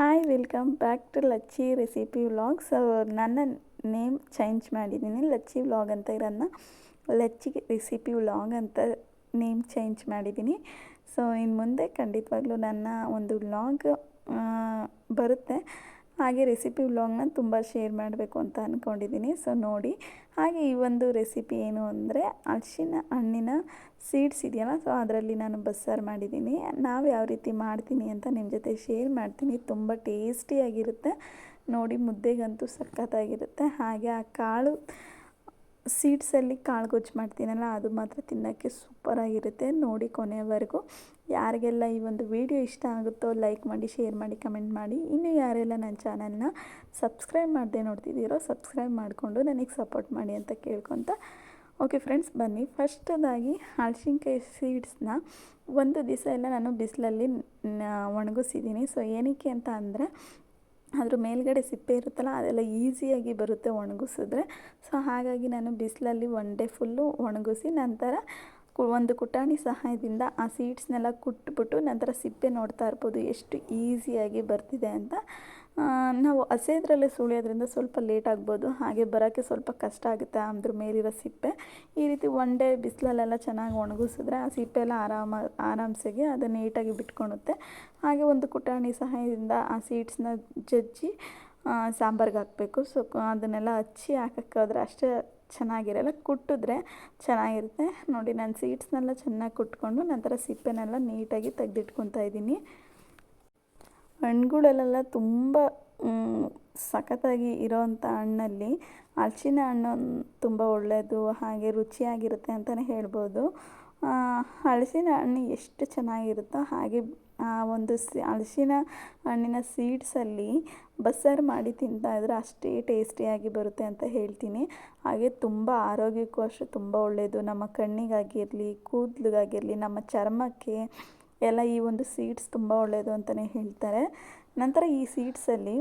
Hi welcome back to Lachchi recipe vlog so ನನ್ನ name change ಮಾಡಿದ್ದೀನಿ. Lachchi vlog ಅಂತ ಇರೋದನ್ನ ಲಚ್ಚಿ ರೆಸಿಪಿ ವ್ಲಾಗ್ ಅಂತ ನೇಮ್ ಚೇಂಜ್ ಮಾಡಿದ್ದೀನಿ. ಸೊ ಇನ್ನು ಮುಂದೆ ಖಂಡಿತವಾಗ್ಲೂ ನನ್ನ ಒಂದು ವ್ಲಾಗ್ ಬರುತ್ತೆ. ಹಾಗೆ ರೆಸಿಪಿ ವ್ಲಾಗ್ನ ತುಂಬ ಶೇರ್ ಮಾಡಬೇಕು ಅಂತ ಅಂದ್ಕೊಂಡಿದ್ದೀನಿ ಸೊ ನೋಡಿ. ಹಾಗೆ ಈ ಒಂದು ರೆಸಿಪಿ ಏನು ಅಂದರೆ ಅರ್ಶಿನ ಹಣ್ಣಿನ ಸೀಡ್ಸ್ ಇದೆಯಲ್ಲ ಸೊ ಅದರಲ್ಲಿ ನಾನು ಬಸ್ಸಾರು ಮಾಡಿದ್ದೀನಿ ನಾವು ಯಾವ ರೀತಿ ಮಾಡ್ತೀನಿ ಅಂತ ನಿಮ್ಮ ಜೊತೆ ಶೇರ್ ಮಾಡ್ತೀನಿ. ತುಂಬ ಟೇಸ್ಟಿಯಾಗಿರುತ್ತೆ ನೋಡಿ, ಮುದ್ದೆಗಂತೂ ಸಖತ್ತಾಗಿರುತ್ತೆ. ಹಾಗೆ ಆ ಕಾಳು ಸೀಡ್ಸಲ್ಲಿ ಕಾಳು ಗೊಜ್ಜು ಮಾಡ್ತೀನಲ್ಲ, ಅದು ಮಾತ್ರ ತಿನ್ನೋಕ್ಕೆ ಸೂಪರಾಗಿರುತ್ತೆ. ನೋಡಿ ಕೊನೆಯವರೆಗೂ. ಯಾರಿಗೆಲ್ಲ ಈ ಒಂದು ವಿಡಿಯೋ ಇಷ್ಟ ಆಗುತ್ತೋ, ಲೈಕ್ ಮಾಡಿ, ಶೇರ್ ಮಾಡಿ, ಕಮೆಂಟ್ ಮಾಡಿ. ಇನ್ನು ಯಾರೆಲ್ಲ ನನ್ನ ಚಾನಲ್ನ ಸಬ್ಸ್ಕ್ರೈಬ್ ಮಾಡದೆ ನೋಡ್ತಿದ್ದೀರೋ, ಸಬ್ಸ್ಕ್ರೈಬ್ ಮಾಡಿಕೊಂಡು ನನಗೆ ಸಪೋರ್ಟ್ ಮಾಡಿ ಅಂತ ಕೇಳ್ಕೊತ. ಓಕೆ ಫ್ರೆಂಡ್ಸ್, ಬನ್ನಿ. ಫಸ್ಟದಾಗಿ ಹಲಸಿನ್ಕಾಯಿ ಸೀಡ್ಸ್ನ ಒಂದು ದಿವಸ ಎಲ್ಲ ನಾನು ಬಿಸಿಲಲ್ಲಿ ಒಣಗಿಸಿದ್ದೀನಿ. ಸೊ ಏನಕ್ಕೆ ಅಂತ ಅಂದರೆ ಅದ್ರ ಮೇಲ್ಗಡೆ ಸಿಪ್ಪೆ ಇರುತ್ತಲ್ಲ, ಅದೆಲ್ಲ ಈಸಿಯಾಗಿ ಬರುತ್ತೆ ಒಣಗಿಸಿದ್ರೆ. ಸೊ ಹಾಗಾಗಿ ನಾನು ಬಿಸಿಲಲ್ಲಿ ಒನ್ ಡೇ ಫುಲ್ಲು ಒಣಗಿಸಿ ನಂತರ ಒಂದು ಕುಟಾಣಿ ಸಹಾಯದಿಂದ ಆ ಸೀಡ್ಸ್ನೆಲ್ಲ ಕುಟ್ಬಿಟ್ಟು ನಂತರ ಸಿಪ್ಪೆ ನೋಡ್ತಾ ಇರ್ಬೋದು, ಎಷ್ಟು ಈಸಿಯಾಗಿ ಬರ್ತಿದೆ ಅಂತ. ನಾವು ಹಸೆದ್ರಲ್ಲೇ ಸುಳಿಯೋದ್ರಿಂದ ಸ್ವಲ್ಪ ಲೇಟ್ ಆಗ್ಬೋದು. ಹಾಗೆ ಬರೋಕ್ಕೆ ಸ್ವಲ್ಪ ಕಷ್ಟ ಆಗುತ್ತೆ ಅದ್ರ ಮೇಲಿರೋ ಸಿಪ್ಪೆ. ಈ ರೀತಿ ಒನ್ ಡೇ ಬಿಸಿಲಲ್ಲೆಲ್ಲ ಚೆನ್ನಾಗಿ ಒಣಗಿಸಿದ್ರೆ ಆ ಸಿಪ್ಪೆ ಎಲ್ಲ ಆರಾಮ, ಆರಾಮ್ಸೆಗೆ ಅದು ನೀಟಾಗಿ ಬಿಟ್ಕೊಳುತ್ತೆ ಹಾಗೆ ಒಂದು ಕುಟಾಣಿ ಸಹಾಯದಿಂದ ಆ ಸೀಡ್ಸ್ನ ಜಜ್ಜಿ ಸಾಂಬಾರ್ಗೆ ಹಾಕಬೇಕು. ಸೊ ಅದನ್ನೆಲ್ಲ ಹಚ್ಚಿ ಹಾಕೋಕ್ಕಾದ್ರೆ ಅಷ್ಟೇ ಚೆನ್ನಾಗಿರಲ್ಲ. ಕುಟ್ಟಿದ್ರೆ ಚೆನ್ನಾಗಿರುತ್ತೆ. ನೋಡಿ, ನಾನು ಸೀಡ್ಸ್ನೆಲ್ಲ ಚೆನ್ನಾಗಿ ಕುಟ್ಕೊಂಡು ನಂತರ ಸಿಪ್ಪೆನೆಲ್ಲ ನೀಟಾಗಿ ತೆಗೆದಿಟ್ಕೊತಾ ಇದ್ದೀನಿ. ಹಣ್ಣುಗಳಲ್ಲೆಲ್ಲ ತುಂಬ ಸಖತ್ತಾಗಿ ಇರೋವಂಥ ಹಣ್ಣಲ್ಲಿ ಹಲ್ಸಿನ ಹಣ್ಣು ತುಂಬ ಒಳ್ಳೆಯದು ಹಾಗೆ ರುಚಿಯಾಗಿರುತ್ತೆ ಅಂತಲೇ ಹೇಳ್ಬೋದು. ಹಲಸಿನ ಹಣ್ಣು ಎಷ್ಟು ಚೆನ್ನಾಗಿರುತ್ತೋ ಹಾಗೆ, ಆ, ಒಂದು ಸಿ ಹಲಸಿನ ಹಣ್ಣಿನ ಸೀಡ್ಸಲ್ಲಿ ಬಸ್ಸಾರು ಮಾಡಿ ತಿಂತಾ ಇದ್ರೆ ಅಷ್ಟೇ ಟೇಸ್ಟಿಯಾಗಿ ಬರುತ್ತೆ ಅಂತ ಹೇಳ್ತೀನಿ. ಹಾಗೆ ತುಂಬ ಆರೋಗ್ಯಕ್ಕೂ ಅಷ್ಟೇ ತುಂಬ ಒಳ್ಳೆಯದು ನಮ್ಮ ಕಣ್ಣಿಗಾಗಿರಲಿ, ಕೂದಲಿಗಾಗಿರಲಿ, ನಮ್ಮ ಚರ್ಮಕ್ಕೆ ಎಲ್ಲ ಈ ಒಂದು ಸೀಡ್ಸ್ ತುಂಬ ಒಳ್ಳೆಯದು ಅಂತಲೇ ಹೇಳ್ತಾರೆ. ನಂತರ ಈ ಸೀಡ್ಸಲ್ಲಿ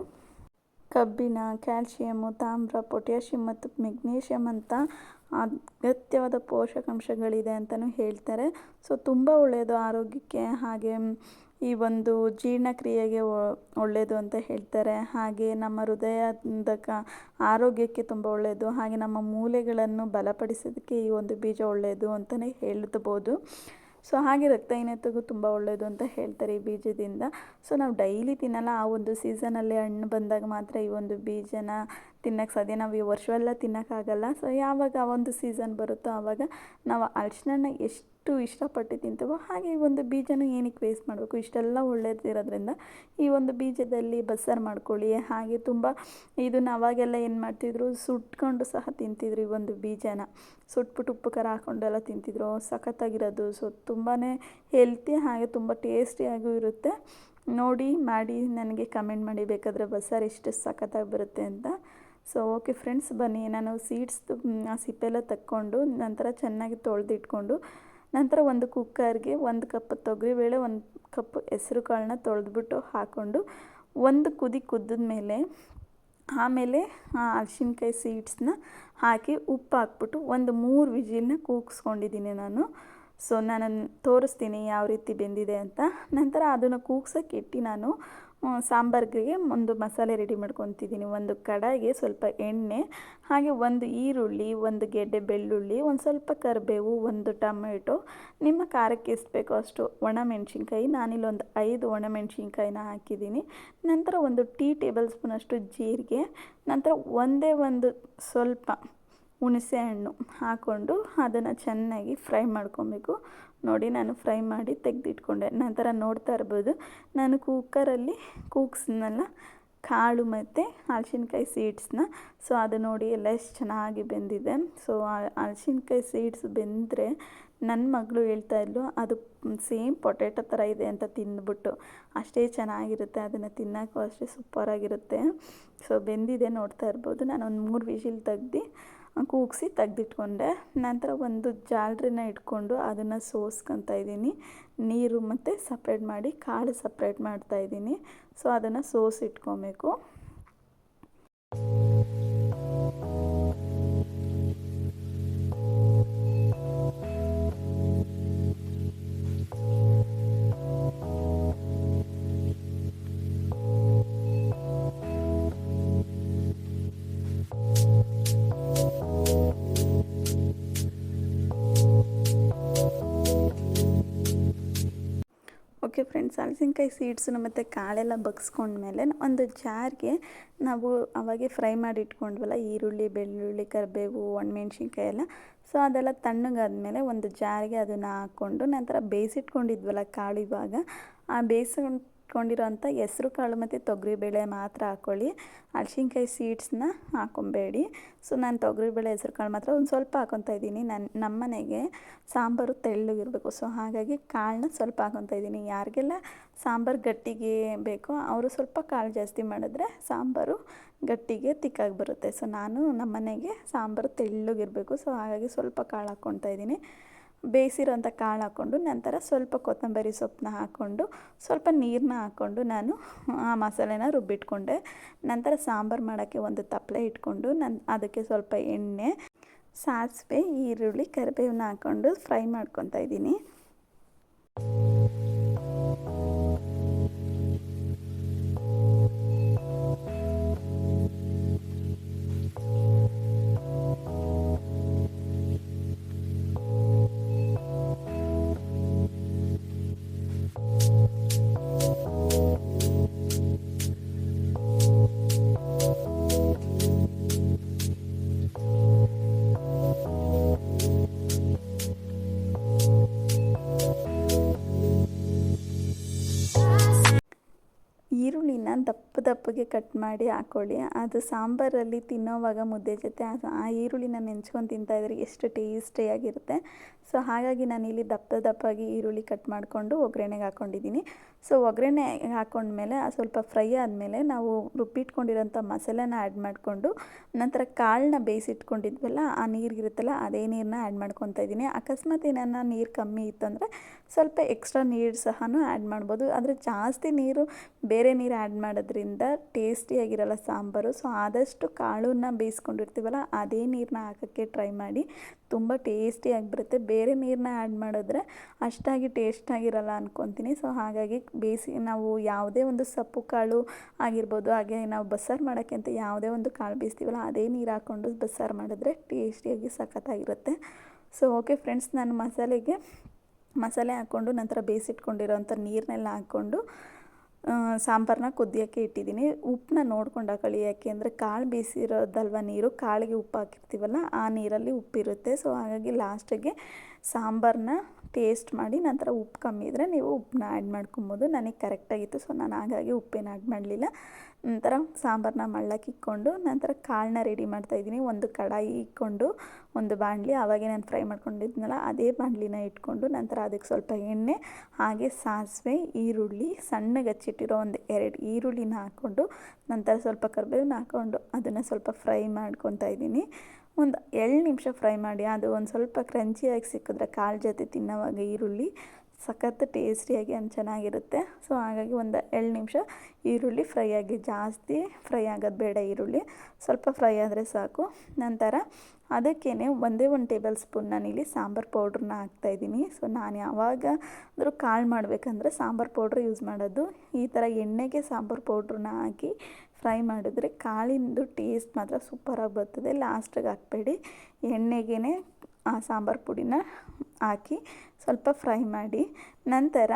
ಕಬ್ಬಿಣ ಕ್ಯಾಲ್ಶಿಯಮ್ಮು ತಾಮ್ರ ಪೊಟ್ಯಾಷಿಯಮ್ ಮತ್ತು ಮೆಗ್ನೀಷಿಯಮ್ ಅಂತ ಅಗತ್ಯವಾದ ಪೋಷಕಾಂಶಗಳಿದೆ ಅಂತಲೂ ಹೇಳ್ತಾರೆ. ಸೊ ತುಂಬ ಒಳ್ಳೆಯದು ಆರೋಗ್ಯಕ್ಕೆ ಹಾಗೆ ಈ ಒಂದು ಜೀರ್ಣಕ್ರಿಯೆಗೆ ಒಳ್ಳೆಯದು ಅಂತ ಹೇಳ್ತಾರೆ. ಹಾಗೆ ನಮ್ಮ ಹೃದಯದ ಆರೋಗ್ಯಕ್ಕೆ ತುಂಬ ಒಳ್ಳೆಯದು ಹಾಗೆ ನಮ್ಮ ಮೂಲೆಗಳನ್ನು ಬಲಪಡಿಸೋದಕ್ಕೆ ಈ ಒಂದು ಬೀಜ ಒಳ್ಳೆಯದು ಅಂತಲೇ ಹೇಳ್ಬೋದು. ಸೊ ಹಾಗೆ ರಕ್ತಹೀನತೆಗೂ ತುಂಬ ಒಳ್ಳೆಯದು ಅಂತ ಹೇಳ್ತಾರೆ ಈ ಬೀಜದಿಂದ. ಸೊ ನಾವು ಡೈಲಿ ತಿನ್ನಲ್ಲ, ಆ ಒಂದು ಸೀಸನಲ್ಲಿ ಹಣ್ಣು ಬಂದಾಗ ಮಾತ್ರ ಈ ಒಂದು ಬೀಜನ ತಿನ್ನೋಕ್ಕೆ ಸಾಧ್ಯ. ನಾವು ಈ ವರ್ಷವೆಲ್ಲ ತಿನ್ನೋಕ್ಕಾಗಲ್ಲ. ಸೊ ಯಾವಾಗ ಆ ಒಂದು ಸೀಸನ್ ಬರುತ್ತೋ ಆವಾಗ ನಾವು ಅರ್ಶಿನ ಎಷ್ಟು ಇಷ್ಟಪಟ್ಟು ತಿಂತೀವೋ ಹಾಗೆ ಈ ಒಂದು ಬೀಜನೂ ಏನಕ್ಕೆ ವೇಸ್ಟ್ ಮಾಡಬೇಕು? ಇಷ್ಟೆಲ್ಲ ಒಳ್ಳೇದಿರೋದ್ರಿಂದ ಈ ಒಂದು ಬೀಜದಲ್ಲಿ ಬಸ್ಸಾರು ಮಾಡ್ಕೊಳ್ಳಿ. ಹಾಗೆ ತುಂಬ ಇದನ್ನು ಅವಾಗೆಲ್ಲ ಏನು ಮಾಡ್ತಿದ್ರು? ಸುಟ್ಕೊಂಡು ಸಹ ತಿಂತಿದ್ರು ಈ ಒಂದು ಬೀಜನ. ಸುಟ್ಬಿಟ್ಟು ಉಪ್ಪು, ಖಾರ ಹಾಕ್ಕೊಂಡೆಲ್ಲ ತಿಂತಿದ್ರು. ಸಖತ್ತಾಗಿರೋದು. ಸೊ ತುಂಬಾ ಹೆಲ್ತಿ ಹಾಗೆ ತುಂಬ ಟೇಸ್ಟಿಯಾಗೂ ಇರುತ್ತೆ. ನೋಡಿ, ಮಾಡಿ ನನಗೆ ಕಮೆಂಟ್ ಮಾಡಿ. ಬೇಕಾದರೆ ಬಸ್ಸಾರು ಎಷ್ಟು ಸಖತ್ತಾಗಿ ಬರುತ್ತೆ ಅಂತ. ಸೊ ಓಕೆ ಫ್ರೆಂಡ್ಸ್ ಬನ್ನಿ. ನಾನು ಸೀಡ್ಸ್ದು ಆ ಸಿಪ್ಪೆಲ್ಲ ತಕ್ಕೊಂಡು, ನಂತರ ಚೆನ್ನಾಗಿ ತೊಳೆದಿಟ್ಕೊಂಡು, ನಂತರ ಒಂದು ಕುಕ್ಕರ್ಗೆ ಒಂದು ಕಪ್ ತೊಗರಿಬೇಳೆ ಒಂದು ಕಪ್ ಹೆಸರು ಕಾಳನ್ನ ತೊಳೆದ್ಬಿಟ್ಟು ಹಾಕ್ಕೊಂಡು ಒಂದು ಕುದಿ ಕುದ್ದಿದ ಮೇಲೆ, ಆಮೇಲೆ ಹಲಸಿನ್ಕಾಯಿ ಸೀಡ್ಸ್ನ ಹಾಕಿ ಉಪ್ಪು ಹಾಕ್ಬಿಟ್ಟು ಒಂದು ಮೂರು ವಿಜಿಲ್ನ ಕೂಗಿಸ್ಕೊಂಡಿದ್ದೀನಿ ನಾನು. ಸೊ ನಾನು ತೋರಿಸ್ತೀನಿ ಯಾವ ರೀತಿ ಬೆಂದಿದೆ ಅಂತ. ನಂತರ ಅದನ್ನು ಕೂಗ್ಸೋಕ್ಕೆ ಇಟ್ಟು ನಾನು ಸಾಂಬಾರ್ಗೆ ಒಂದು ಮಸಾಲೆ ರೆಡಿ ಮಾಡ್ಕೊತಿದ್ದೀನಿ. ಒಂದು ಕಡಾಯಿಗೆ ಸ್ವಲ್ಪ ಎಣ್ಣೆ, ಹಾಗೆ ಒಂದು ಈರುಳ್ಳಿ, ಒಂದು ಗೆಡ್ಡೆ ಬೆಳ್ಳುಳ್ಳಿ, ಒಂದು ಸ್ವಲ್ಪ ಕರಿಬೇವು, ಒಂದು ಟೊಮೆಟೊ. ನಿಮ್ಮ ಖಾರಕ್ಕೆ ಎಷ್ಟು ಬೇಕೋ ಅಷ್ಟು ಒಣಮೆಣ್ಸಿನ್ಕಾಯಿ. ನಾನಿಲ್ಲೊಂದು ಐದು ಒಣಮೆಣ್ಸಿನ್ಕಾಯಿನ ಹಾಕಿದ್ದೀನಿ. ನಂತರ ಒಂದು ಟೀ ಟೇಬಲ್ ಸ್ಪೂನಷ್ಟು ಜೀರಿಗೆ. ನಂತರ ಒಂದೇ ಒಂದು ಸ್ವಲ್ಪ ಹುಣಸೆ ಹಣ್ಣು ಹಾಕ್ಕೊಂಡು ಅದನ್ನು ಚೆನ್ನಾಗಿ ಫ್ರೈ ಮಾಡ್ಕೊಬೇಕು. ನೋಡಿ, ನಾನು ಫ್ರೈ ಮಾಡಿ ತೆಗೆದಿಟ್ಕೊಂಡೆ. ನಂತರ ನೋಡ್ತಾ ಇರ್ಬೋದು, ನಾನು ಕುಕ್ಕರಲ್ಲಿ ಕೂಗ್ಸ್ನಲ್ಲ ಕಾಳು ಮತ್ತು ಹಲಸಿನ್ಕಾಯಿ ಸೀಡ್ಸ್ನ, ಸೊ ಅದು ನೋಡಿ ಎಲ್ಲ ಎಷ್ಟು ಚೆನ್ನಾಗಿ ಬೆಂದಿದೆ. ಸೊ ಹಲಸಿನ್ಕಾಯಿ ಸೀಡ್ಸ್ ಬೆಂದರೆ ನನ್ನ ಮಗಳು ಹೇಳ್ತಾ ಇದ್ಲು, ಅದು ಸೇಮ್ ಪೊಟ್ಯಾಟೊ ಥರ ಇದೆ ಅಂತ ತಿಂದ್ಬಿಟ್ಟು ಅಷ್ಟೇ ಚೆನ್ನಾಗಿರುತ್ತೆ, ಅದನ್ನು ತಿನ್ನೋಕ್ಕೂ ಅಷ್ಟೇ ಸೂಪರಾಗಿರುತ್ತೆ. ಸೊ, ಬೆಂದಿದೆ ನೋಡ್ತಾ ಇರ್ಬೋದು. ನಾನು ಒಂದು ಮೂರು ವಿಷಿಲ್ ತೆಗ್ದು ಕೂಗಿಸಿ ತೆಗ್ದಿಟ್ಕೊಂಡೆ. ನಂತರ ಒಂದು ಜಾಲ್ರಿನ ಇಟ್ಕೊಂಡು ಅದನ್ನು ಸೋಸ್ಕೊತಾ ಇದ್ದೀನಿ. ನೀರು ಮತ್ತು ಸಪ್ರೇಟ್ ಮಾಡಿ ಕಾಳು ಸಪ್ರೇಟ್ ಮಾಡ್ತಾಯಿದ್ದೀನಿ ಸೊ ಅದನ್ನು ಸೋಸಿ ಫ್ರೆಂಡ್ಸ್ ಹಲಸಿನಕಾಯಿ ಸೀಡ್ಸನ್ನು ಮತ್ತು ಕಾಳೆಲ್ಲ ಬಗ್ಸ್ಕೊಂಡ್ಮೇಲೆ ಒಂದು ಜಾರ್ಗೆ ನಾವು ಅವಾಗೆ ಫ್ರೈ ಮಾಡಿ ಇಟ್ಕೊಂಡ್ವಲ್ಲ ಈರುಳ್ಳಿ, ಬೆಳ್ಳುಳ್ಳಿ, ಕರಿಬೇವು ಒಣಮೆಣ್ಸಿನ್ಕಾಯಿ ಎಲ್ಲ ಸೊ, ಅದೆಲ್ಲ ತಣ್ಣಗಾದ್ಮೇಲೆ ಒಂದು ಜಾರಿಗೆ ಅದನ್ನು ಹಾಕ್ಕೊಂಡು ನಂತರ ಬೇಯಿಸಿಟ್ಕೊಂಡಿದ್ವಲ್ಲ ಕಾಳು ಇವಾಗ, ಆ ಬೇಯಿಸ್ಕೊಂಡಿರೋಂಥ ಹೆಸ್ರು, ಕಾಳು ಮತ್ತು ತೊಗರಿಬೇಳೆ ಮಾತ್ರ ಹಾಕ್ಕೊಳ್ಳಿ ಹಲ್ಸಿನ್ಕಾಯಿ ಸೀಡ್ಸ್ನ ಹಾಕೊಬೇಡಿ. ಸೊ ನಾನು ತೊಗರಿಬೇಳೆ ಹೆಸ್ರು, ಕಾಳು ಮಾತ್ರ ಒಂದು ಸ್ವಲ್ಪ ಹಾಕೊತಾ ಇದ್ದೀನಿ. ನನ್ನ ನಮ್ಮನೆಗೆ ಸಾಂಬಾರು ತೆಳ್ಳಗಿರಬೇಕು ಸೊ ಹಾಗಾಗಿ ಕಾಳನ್ನ ಸ್ವಲ್ಪ ಹಾಕೊತಾ ಇದ್ದೀನಿ. ಯಾರಿಗೆಲ್ಲ ಸಾಂಬಾರು ಗಟ್ಟಿಗೆ ಬೇಕೋ, ಅವರು ಸ್ವಲ್ಪ ಕಾಳು ಜಾಸ್ತಿ ಮಾಡಿದ್ರೆ ಸಾಂಬಾರು ಗಟ್ಟಿಗೆ ತಿಕ್ಕಾಗಿ ಬರುತ್ತೆ. ಸೊ ನಾನು ನಮ್ಮನೆಗೆ ಸಾಂಬಾರು ತೆಳ್ಳಗಿರಬೇಕು ಸೊ ಹಾಗಾಗಿ ಸ್ವಲ್ಪ ಕಾಳು ಹಾಕ್ಕೊತಾ ಇದ್ದೀನಿ. ಬೇಯಿಸಿರೋಂಥ ಕಾಳು ಹಾಕ್ಕೊಂಡು ನಂತರ ಸ್ವಲ್ಪ ಕೊತ್ತಂಬರಿ ಸೊಪ್ಪನ್ನ ಹಾಕ್ಕೊಂಡು ಸ್ವಲ್ಪ ನೀರನ್ನ ಹಾಕ್ಕೊಂಡು ನಾನು ಆ ಮಸಾಲೆನ ರುಬ್ಬಿಟ್ಕೊಂಡೆ. ನಂತರ ಸಾಂಬಾರು ಮಾಡೋಕ್ಕೆ ಒಂದು ತಪ್ಪಲೆ ಇಟ್ಕೊಂಡು ನನ್ನ ಅದಕ್ಕೆ ಸ್ವಲ್ಪ ಎಣ್ಣೆ, ಸಾಸಿವೆ, ಈರುಳ್ಳಿ, ಕರಿಬೇವನ್ನ ಹಾಕ್ಕೊಂಡು ಫ್ರೈ ಮಾಡ್ಕೊತಾ ಇದ್ದೀನಿ. ದಪ್ಪ ದಪ್ಪಗೆ ಕಟ್ ಮಾಡಿ ಹಾಕ್ಕೊಳ್ಳಿ ಅದು ಸಾಂಬಾರಲ್ಲಿ ತಿನ್ನೋವಾಗ ಮುದ್ದೆ ಜೊತೆ ಆ ಈರುಳ್ಳಿನ ನೆಂಚ್ಕೊಂಡು ತಿಂತಾಯಿದ್ರೆ ಎಷ್ಟು ಟೇಸ್ಟಿಯಾಗಿರುತ್ತೆ ಸೊ, ಹಾಗಾಗಿ ನಾನು ಇಲ್ಲಿ ದಪ್ಪ ದಪ್ಪಾಗಿ ಈರುಳ್ಳಿ ಕಟ್ ಮಾಡಿಕೊಂಡು ಒಗ್ಗರಣೆಗೆ ಹಾಕ್ಕೊಂಡಿದ್ದೀನಿ ಸೊ, ಒಗ್ಗರಣೆ ಹಾಕ್ಕೊಂಡ್ಮೇಲೆ ಸ್ವಲ್ಪ ಫ್ರೈ ಆದಮೇಲೆ ನಾವು ರುಬ್ಬಿಟ್ಕೊಂಡಿರೋಂಥ ಮಸಾಲೆನ ಆ್ಯಡ್ ಮಾಡಿಕೊಂಡು ನಂತರ ಕಾಳನ್ನ ಬೇಯಿಸಿಟ್ಕೊಂಡಿದ್ವಲ್ಲ, ಆ ನೀರಿಗಿರುತ್ತಲ್ಲ, ಅದೇ ನೀರನ್ನ ಆ್ಯಡ್ ಮಾಡ್ಕೊತಾ ಇದ್ದೀನಿ. ಅಕಸ್ಮಾತ್ ಏನನ್ನ ನೀರು ಕಮ್ಮಿ ಇತ್ತಂದರೆ ಸ್ವಲ್ಪ ಎಕ್ಸ್ಟ್ರಾ ನೀರು ಸಹ ಆ್ಯಡ್ ಮಾಡ್ಬೋದು. ಆದರೆ ಜಾಸ್ತಿ ನೀರು ಬೇರೆ ನೀರು ಆ್ಯಡ್ ಮಾಡೋದ್ರಿಂದ ಟೇಸ್ಟಿಯಾಗಿರಲ್ಲ ಸಾಂಬಾರು. ಸೊ ಆದಷ್ಟು ಕಾಳನ್ನ ಬೇಯಿಸ್ಕೊಂಡಿರ್ತೀವಲ್ಲ, ಅದೇ ನೀರನ್ನ ಹಾಕೋಕ್ಕೆ ಟ್ರೈ ಮಾಡಿ. ತುಂಬ ಟೇಸ್ಟಿಯಾಗಿ ಬರುತ್ತೆ ಬೇರೆ ನೀರನ್ನ ಆ್ಯಡ್ ಮಾಡಿದ್ರೆ ಅಷ್ಟಾಗಿ ಟೇಸ್ಟಾಗಿರಲ್ಲ ಅಂದ್ಕೊತೀನಿ ಸೊ ಹಾಗಾಗಿ ಬೇಯಿಸಿ, ನಾವು ಯಾವುದೇ ಒಂದು ಸೊಪ್ಪು, ಕಾಳು ಆಗಿರ್ಬೋದು, ಹಾಗೆ ನಾವು ಬಸ್ಸಾರು ಮಾಡೋಕ್ಕೆ ಅಂತ ಯಾವುದೇ ಒಂದು ಕಾಳು ಬೇಯಿಸ್ತೀವಲ್ಲ, ಅದೇ ನೀರು ಹಾಕ್ಕೊಂಡು ಬಸ್ಸಾರು ಮಾಡಿದ್ರೆ ಟೇಸ್ಟಿಯಾಗಿ ಸಖತ್ತಾಗಿರುತ್ತೆ. ಸೊ ಓಕೆ ಫ್ರೆಂಡ್ಸ್ ನಾನು ಮಸಾಲೆಗೆ ಮಸಾಲೆ ಹಾಕ್ಕೊಂಡು ನಂತರ ಬೇಯಿಸಿಟ್ಕೊಂಡಿರೋಂಥ ನೀರನ್ನೆಲ್ಲ ಹಾಕ್ಕೊಂಡು ಸಾಂಬಾರನ್ನ ಕುದಿಯೋಕ್ಕೆ ಇಟ್ಟಿದ್ದೀನಿ. ಉಪ್ಪನ್ನ ನೋಡ್ಕೊಂಡು ಹಾಕೊಳ್ಳಿ. ಯಾಕೆ ಅಂದರೆ ಕಾಳು ಬೇಯಿಸಿರೋದಲ್ವ ನೀರು? ಕಾಳಿಗೆ ಉಪ್ಪು ಹಾಕಿರ್ತೀವಲ್ಲ, ಆ ನೀರಲ್ಲಿ ಉಪ್ಪಿರುತ್ತೆ. ಸೊ ಹಾಗಾಗಿ ಲಾಸ್ಟಿಗೆ ಸಾಂಬಾರನ್ನ ಟೇಸ್ಟ್ ಮಾಡಿ ನಂತರ ಉಪ್ಪು ಕಮ್ಮಿ ಇದ್ದರೆ ನೀವು ಉಪ್ಪನ್ನ ಆ್ಯಡ್ ಮಾಡ್ಕೊಬೋದು. ನನಗೆ ಕರೆಕ್ಟಾಗಿತ್ತು ಸೊ ನಾನು ಹಾಗಾಗಿ ಉಪ್ಪೇನು ಆ್ಯಡ್ ಮಾಡಲಿಲ್ಲ. ನಂತರ ಸಾಂಬಾರನ್ನ ಮಳ್ಳಕ್ಕೆ ಇಕ್ಕೊಂಡು, ನಂತರ ಕಾಳನ್ನ ರೆಡಿ ಮಾಡ್ತಾಯಿದ್ದೀನಿ ಒಂದು ಕಡಾಯಿ ಇಕ್ಕೊಂಡು, ಒಂದು ಬಾಣಲಿ. ಆವಾಗೆ ನಾನು ಫ್ರೈ ಮಾಡ್ಕೊಂಡಿದ್ನಲ್ಲ, ಅದೇ ಬಾಣಲಿನ ಇಟ್ಕೊಂಡು, ನಂತರ ಅದಕ್ಕೆ ಸ್ವಲ್ಪ ಎಣ್ಣೆ, ಹಾಗೆ ಸಾಸಿವೆ, ಈರುಳ್ಳಿ ಸಣ್ಣಗೆ ಹಚ್ಚಿಟ್ಟಿರೋ ಒಂದು ಎರಡು ಈರುಳ್ಳಿನ ಹಾಕ್ಕೊಂಡು, ನಂತರ ಸ್ವಲ್ಪ ಕರಿಬೇವನ್ನ ಹಾಕ್ಕೊಂಡು ಅದನ್ನು ಸ್ವಲ್ಪ ಫ್ರೈ ಮಾಡ್ಕೊತಾ ಇದ್ದೀನಿ. ಒಂದು ಎರಡು ನಿಮಿಷ ಫ್ರೈ ಮಾಡಿ, ಅದು ಒಂದು ಸ್ವಲ್ಪ ಕ್ರಂಚಿಯಾಗಿ ಸಿಕ್ಕಿದ್ರೆ ಕಾಳು ಜೊತೆ ತಿನ್ನೋವಾಗ ಈರುಳ್ಳಿ ಸಖತ್ ಟೇಸ್ಟಿಯಾಗಿ ಅನ್ ಚೆನ್ನಾಗಿರುತ್ತೆ. ಸೊ ಹಾಗಾಗಿ ಒಂದು ಎರಡು ನಿಮಿಷ ಈರುಳ್ಳಿ ಫ್ರೈ ಆಗಿ, ಜಾಸ್ತಿ ಫ್ರೈ ಆಗೋದು ಬೇಡ ಈರುಳ್ಳಿ. ಸ್ವಲ್ಪ ಫ್ರೈ ಆದರೆ ಸಾಕು. ನಂತರ ಅದಕ್ಕೇ ಒಂದೇ ಒಂದು ಟೇಬಲ್ ಸ್ಪೂನ್ ನಾನಿಲ್ಲಿ ಸಾಂಬಾರು ಪೌಡ್ರನ್ನ ಹಾಕ್ತಾಯಿದ್ದೀನಿ ಸೊ ನಾನು ಯಾವಾಗಾದರೂ ಕಾಳು ಮಾಡಬೇಕಂದ್ರೆ ಸಾಂಬಾರು ಪೌಡ್ರ್ ಯೂಸ್ ಮಾಡೋದು. ಈ ಥರ ಎಣ್ಣೆಗೆ ಸಾಂಬಾರು ಪೌಡ್ರನ್ನ ಹಾಕಿ ಫ್ರೈ ಮಾಡಿದ್ರೆ ಕಾಳಿಂದು ಟೇಸ್ಟ್ ಮಾತ್ರ ಸೂಪರಾಗಿ ಬರ್ತದೆ. ಲಾಸ್ಟಿಗೆ ಹಾಕಬೇಡಿ. ಎಣ್ಣೆಗೇ ಆ ಸಾಂಬಾರು ಪುಡಿನ ಹಾಕಿ ಸ್ವಲ್ಪ ಫ್ರೈ ಮಾಡಿ ನಂತರ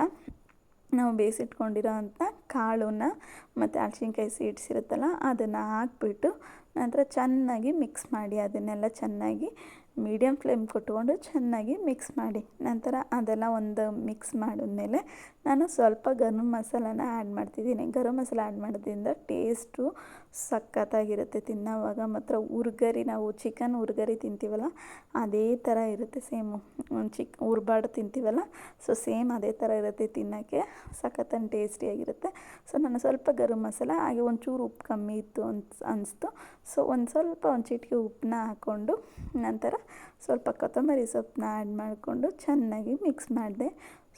ನಾವು ಬೇಯಿಸಿಟ್ಕೊಂಡಿರೋ ಅಂಥ ಕಾಳನ್ನ ಮತ್ತು ಹಳ್ಸಿನ್ಕಾಯಿ ಸೀಡ್ಸ್ ಇರುತ್ತಲ್ಲ ಅದನ್ನು ಹಾಕ್ಬಿಟ್ಟು ನಂತರ ಚೆನ್ನಾಗಿ ಮಿಕ್ಸ್ ಮಾಡಿ ಅದನ್ನೆಲ್ಲ ಚೆನ್ನಾಗಿ ಮೀಡಿಯಮ್ ಫ್ಲೇಮ್ ಕೊಟ್ಕೊಂಡು ಚೆನ್ನಾಗಿ ಮಿಕ್ಸ್ ಮಾಡಿ. ನಂತರ ಅದೆಲ್ಲ ಒಂದು ಮಿಕ್ಸ್ ಮಾಡಿದ್ಮೇಲೆ ನಾನು ಸ್ವಲ್ಪ ಗರಂ ಮಸಾಲಾನ ಆ್ಯಡ್ ಮಾಡ್ತಿದ್ದೀನಿ. ಗರಂ ಮಸಾಲ ಆ್ಯಡ್ ಮಾಡೋದ್ರಿಂದ ಟೇಸ್ಟು ಸಖತ್ತಾಗಿರುತ್ತೆ ತಿನ್ನೋವಾಗ. ಮಾತ್ರ ಉರ್ಗರಿ ನಾವು ಚಿಕನ್ ಉರ್ಗರಿ ತಿಂತೀವಲ್ಲ, ಅದೇ ಥರ ಇರುತ್ತೆ ಸೇಮು. ಚಿಕ್ ಉರ್ಬಾಡು ತಿಂತೀವಲ್ಲ, ಸೊ ಸೇಮ್ ಅದೇ ಥರ ಇರುತ್ತೆ ತಿನ್ನೋಕ್ಕೆ. ಸಖತ್ತನ್ನು ಟೇಸ್ಟಿಯಾಗಿರುತ್ತೆ. ಸೊ ನಾನು ಸ್ವಲ್ಪ ಗರಂ ಮಸಾಲ, ಹಾಗೆ ಒಂಚೂರು ಉಪ್ಪು ಕಮ್ಮಿ ಇತ್ತು ಅಂತ ಅನಿಸ್ತು. ಸೊ ಒಂದು ಸ್ವಲ್ಪ ಒಂದು ಚಿಟಿಕೆ ಉಪ್ಪನ್ನ ಹಾಕ್ಕೊಂಡು ನಂತರ ಸ್ವಲ್ಪ ಕೊತ್ತಂಬರಿ ಸೊಪ್ಪನ್ನ ಆ್ಯಡ್ ಮಾಡಿಕೊಂಡು ಚೆನ್ನಾಗಿ ಮಿಕ್ಸ್ ಮಾಡಿದೆ.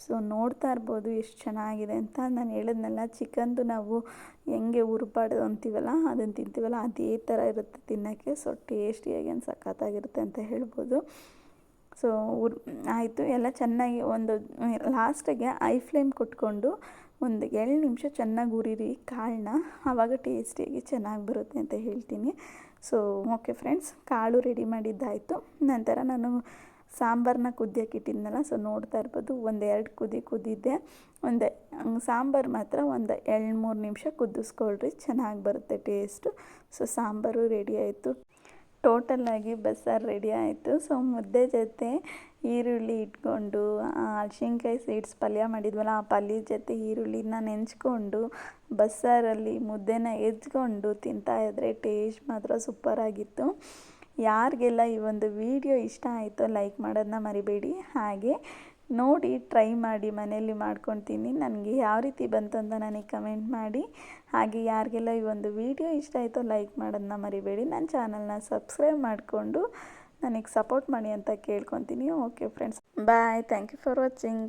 ಸೊ ನೋಡ್ತಾ ಇರ್ಬೋದು ಎಷ್ಟು ಚೆನ್ನಾಗಿದೆ ಅಂತ. ನಾನು ಹೇಳಿದ್ನಲ್ಲ, ಚಿಕನ್ದು ನಾವು ಹೆಂಗೆ ಉರ್ಬಾಡು ಅಂತೀವಲ್ಲ ಅದನ್ನು ತಿಂತೀವಲ್ಲ, ಅದೇ ಥರ ಇರುತ್ತೆ ತಿನ್ನೋಕ್ಕೆ. ಸೊ ಟೇಸ್ಟಿಯಾಗಿ ಏನು ಸಖತ್ತಾಗಿರುತ್ತೆ ಅಂತ ಹೇಳ್ಬೋದು. ಸೊ ಉರ್ ಆಯಿತು. ಎಲ್ಲ ಚೆನ್ನಾಗಿ ಒಂದು ಲಾಸ್ಟಿಗೆ ಐ ಫ್ಲೇಮ್ ಕೊಟ್ಕೊಂಡು ಒಂದು ಎರಡು ನಿಮಿಷ ಚೆನ್ನಾಗಿ ಉರಿರಿ ಕಾಳನ್ನ. ಆವಾಗ ಟೇಸ್ಟಿಯಾಗಿ ಚೆನ್ನಾಗಿ ಬರುತ್ತೆ ಅಂತ ಹೇಳ್ತೀನಿ. ಸೊ ಓಕೆ ಫ್ರೆಂಡ್ಸ್ ಕಾಳು ರೆಡಿ ಮಾಡಿದ್ದಾಯಿತು. ನಂತರ ನಾನು ಸಾಂಬಾರನ್ನ ಕುದಿಯೋಕೆ ಸೊ ನೋಡ್ತಾ ಇರ್ಬೋದು, ಒಂದು ಎರಡು ಕುದಿ ಕುದಿದ್ದೆ ಒಂದು, ಸಾಂಬಾರು ಮಾತ್ರ ಒಂದು ಎರಡು ಮೂರು ನಿಮಿಷ ಕುದಿಸ್ಕೊಳ್ರಿ, ಚೆನ್ನಾಗಿ ಬರುತ್ತೆ ಟೇಸ್ಟು ಸೊ ಸಾಂಬಾರು ರೆಡಿ ಆಯಿತು. ಟೋಟಲಾಗಿ ಬಸ್ಸಾರು ರೆಡಿ ಆಯಿತು. ಸೊ ಮುದ್ದೆ ಜೊತೆ ಈರುಳ್ಳಿ ಇಟ್ಕೊಂಡು ಹಳ್ಸಿನ್ಕಾಯಿ ಸೀಡ್ಸ್ ಪಲ್ಯ ಮಾಡಿದ್ವಲ್ಲ, ಆ ಪಲ್ಯದ ಜೊತೆ ಈರುಳ್ಳಿನ ನೆಂಚ್ಕೊಂಡು ಬಸ್ಸಾರಲ್ಲಿ ಮುದ್ದೆನ ಎತ್ಕೊಂಡು ತಿಂತಾಯಿದ್ರೆ ಟೇಸ್ಟ್ ಮಾತ್ರ ಸೂಪರಾಗಿತ್ತು ಯಾರಿಗೆಲ್ಲ ಈ ಒಂದು ವಿಡಿಯೋ ಇಷ್ಟ ಆಯಿತು ಲೈಕ್ ಮಾಡೋದನ್ನ ಮರಿಬೇಡಿ. ಹಾಗೆ ನೋಡಿ ಟ್ರೈ ಮಾಡಿ ಮನೆಯಲ್ಲಿ ಮಾಡ್ಕೊತೀನಿ. ನನಗೆ ಯಾವ ರೀತಿ ಬಂತು ಅಂತ ನನಗೆ ಕಮೆಂಟ್ ಮಾಡಿ. ಹಾಗೆ ಯಾರಿಗೆಲ್ಲ ಈ ಒಂದು ವಿಡಿಯೋ ಇಷ್ಟ ಆಯಿತೋ ಲೈಕ್ ಮಾಡೋದನ್ನ ಮರಿಬೇಡಿ. ನನ್ನ ಚಾನಲ್ನ ಸಬ್ಸ್ಕ್ರೈಬ್ ಮಾಡಿಕೊಂಡು ನನಗೆ ಸಪೋರ್ಟ್ ಮಾಡಿ ಅಂತ ಕೇಳ್ಕೊತೀನಿ. Okay friends bye thank you for watching